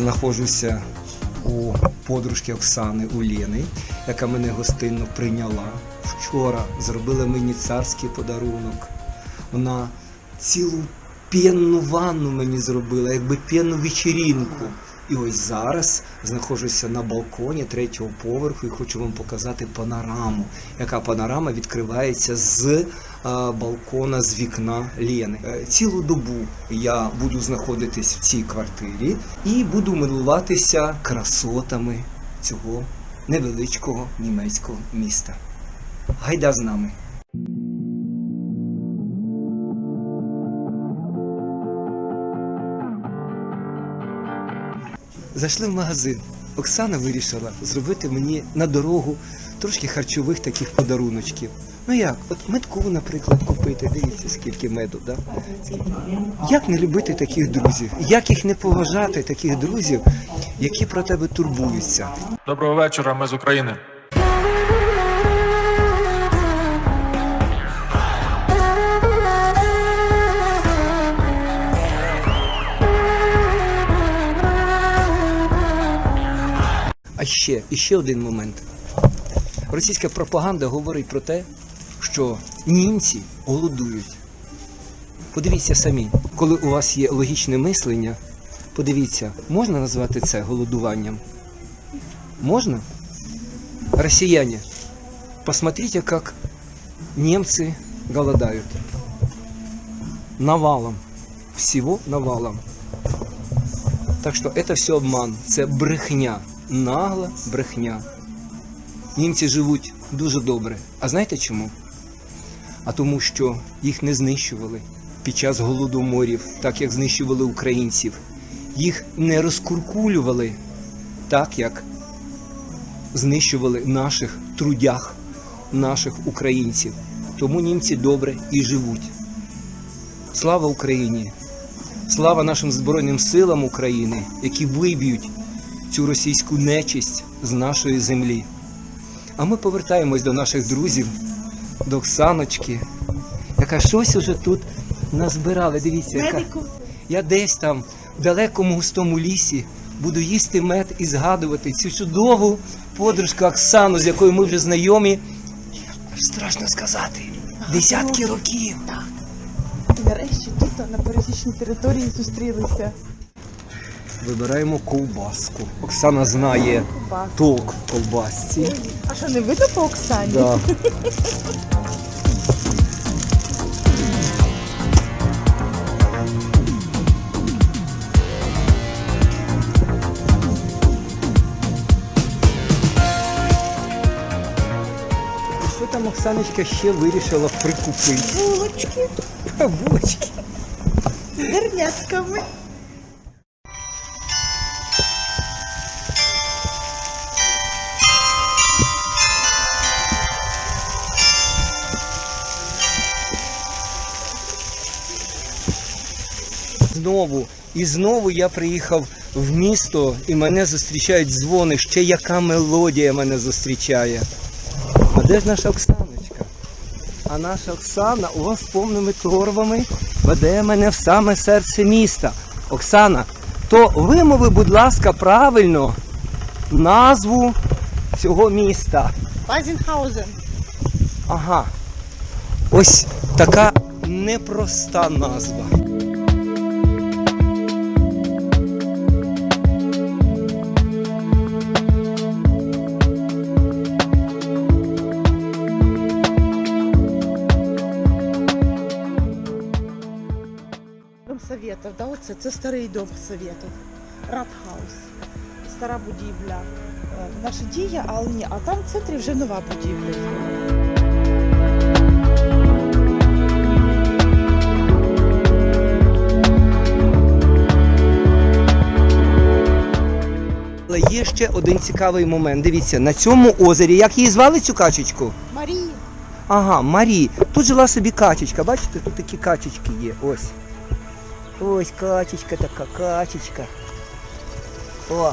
знаходжуся у подружки Оксани у Лєни, яка мене гостинно прийняла. Вчора зробила мені царський подарунок. Вона цілу п'янну ванну мені зробила, якби п'янну вечерінку. І ось зараз знаходжуся на балконі третього поверху і хочу вам показати панораму, яка панорама відкривається з балкона з вікна Лєни. Е, Цілу добу я буду знаходитись в цій квартирі і буду милуватися красотами цього невеличкого німецького міста. Гайда з нами! Зайшли в магазин. Оксана вирішила зробити мені на дорогу трошки харчових таких подаруночків. Ну як, от медку, наприклад, купити. Дивіться, скільки меду, да? Як не любити таких друзів? Як їх не поважати, таких друзів, які про тебе турбуються? Доброго вечора, ми з України. А ще, ще один момент. Російська пропаганда говорить про те, що німці голодують. Подивіться самі, коли у вас є логічне мислення, подивіться, можна назвати це голодуванням? Можна? Россияне, посмотрите, как немцы голодают. Навалом. Всего навалом. Так що це все обман, це брехня, нагла брехня. Німці живуть дуже добре. А знаєте чому? А тому, що їх не знищували під час голодоморів, так як знищували українців. Їх не розкуркулювали так, як знищували наших трудях, наших українців. Тому німці добре і живуть. Слава Україні! Слава нашим Збройним силам України, які виб'ють цю російську нечисть з нашої землі. А ми повертаємось до наших друзів, до Оксаночки, яка щось уже тут назбирала. Дивіться, яка я десь там, в далекому густому лісі, буду їсти мед і згадувати цю чудову подружку Оксану, з якою ми вже знайомі. Страшно сказати. Десятки років. І нарешті тут на пересічній території зустрілися. Вибираємо ковбаску. Оксана знає Ковбаску. толк в ковбасці. А що не видно по Оксані? Да. Що там Оксаночка ще вирішила прикупити? Булочки Булочки. з дернятками. Знову і знову я приїхав в місто і мене зустрічають дзвони. Ще яка мелодія мене зустрічає. А де ж наша Оксаночка? А наша Оксана у вас повними торбами веде мене в саме серце міста. Оксана, то вимови, будь ласка, правильно назву цього міста. Базінхаузен. Ага. Ось така непроста назва. Советов, да, оце це старий дом Советов. Радхаус. Стара будівля. Е, Наша дія, але ні, а там в центрі вже нова будівля. Але є ще один цікавий момент. Дивіться, на цьому озері, як її звали цю качечку? Марія. Ага, Марі. Тут жила собі качечка. Бачите, тут такі качечки є. Ось. Ось качечка така, качечка. О.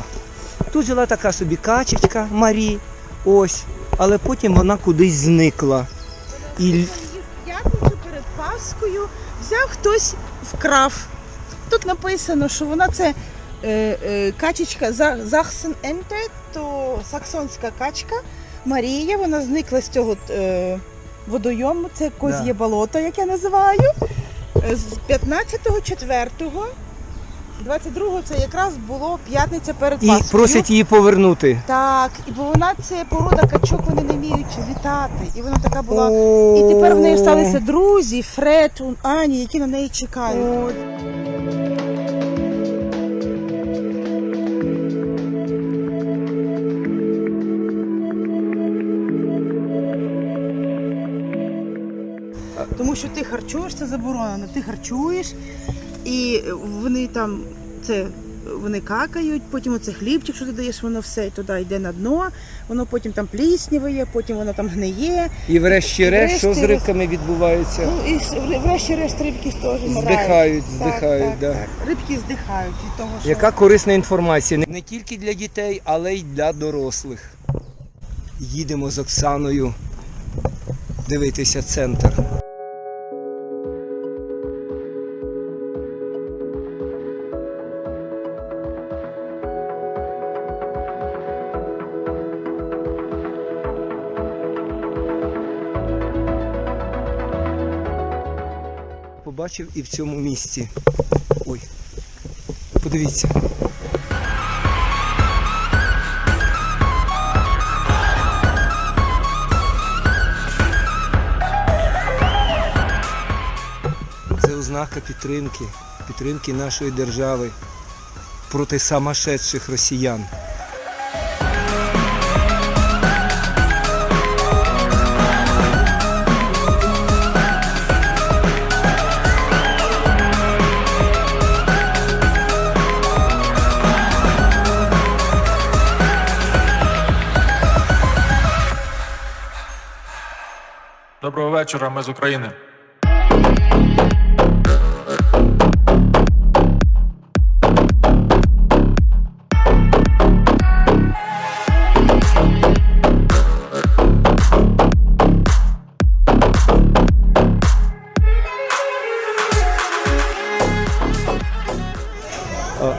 Тут жила така собі качечка Марі. Ось. Але потім вона кудись зникла. І п'ятницю перед Пасхою взяв хтось вкрав. Тут написано, що вона це е, е, качечка Захсен Енте, то саксонська качка Марія. Вона зникла з цього е, водойому. Це коз'є Да. болото, як я називаю. Е, З 15-го, 4-го, 22-го це якраз було п'ятниця перед і Пасхою. просять її повернути. Так, і бо вона це порода качок, вони не вміють літати. І вона така була. І тепер в неї сталися друзі, Фред, Ані, які на неї чекають. Тому що ти харчуєш, це заборонено. Ти харчуєш, і вони там це. Вони какають, потім оце хлібчик, що ти даєш, воно все туди йде на дно, воно потім там плісняває, потім воно там гниє. І врешті-решт, що з рибками відбувається? Ну і врешті-решт рибки теж вмирають. Здихають, Так, здихають, так, да. так. Рибки здихають від того, що Яка корисна інформація не тільки для дітей, але й для дорослих. Їдемо з Оксаною дивитися центр. Побачив і в цьому місці. Ой, подивіться. Це ознака підтримки, підтримки нашої держави проти самошедших росіян. Доброго вечора, ми з України.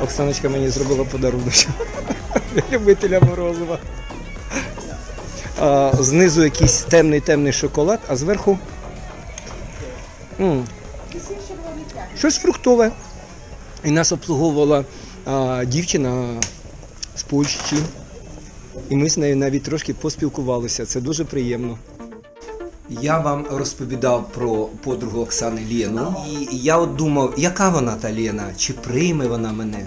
Оксаночка мені зробила подарунок любителя морозива. Знизу якийсь темний темний шоколад, а зверху щось фруктове. І нас обслуговувала а, дівчина з Польщі. І ми з нею навіть трошки поспілкувалися. Це дуже приємно. Я вам розповідав про подругу Оксани Лену. І я от думав, яка вона та Лена, чи прийме вона мене.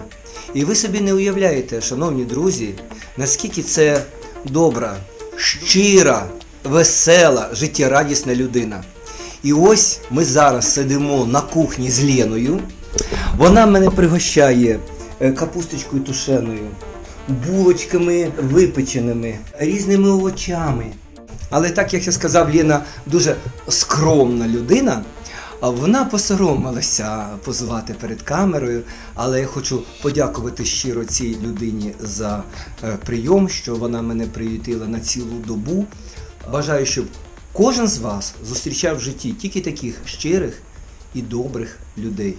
І ви собі не уявляєте, шановні друзі, наскільки це добра, щира, весела, життєрадісна людина. І ось ми зараз сидимо на кухні з Леною. Вона мене пригощає е, капусточкою тушеною, булочками випеченими, різними овочами. Але так як я сказав, Лена дуже скромна людина. Вона посоромилася позувати перед камерою, але я хочу подякувати щиро цій людині за е, прийом, що вона мене приютила на цілу добу. Бажаю, щоб кожен з вас зустрічав в житті тільки таких щирих і добрих людей.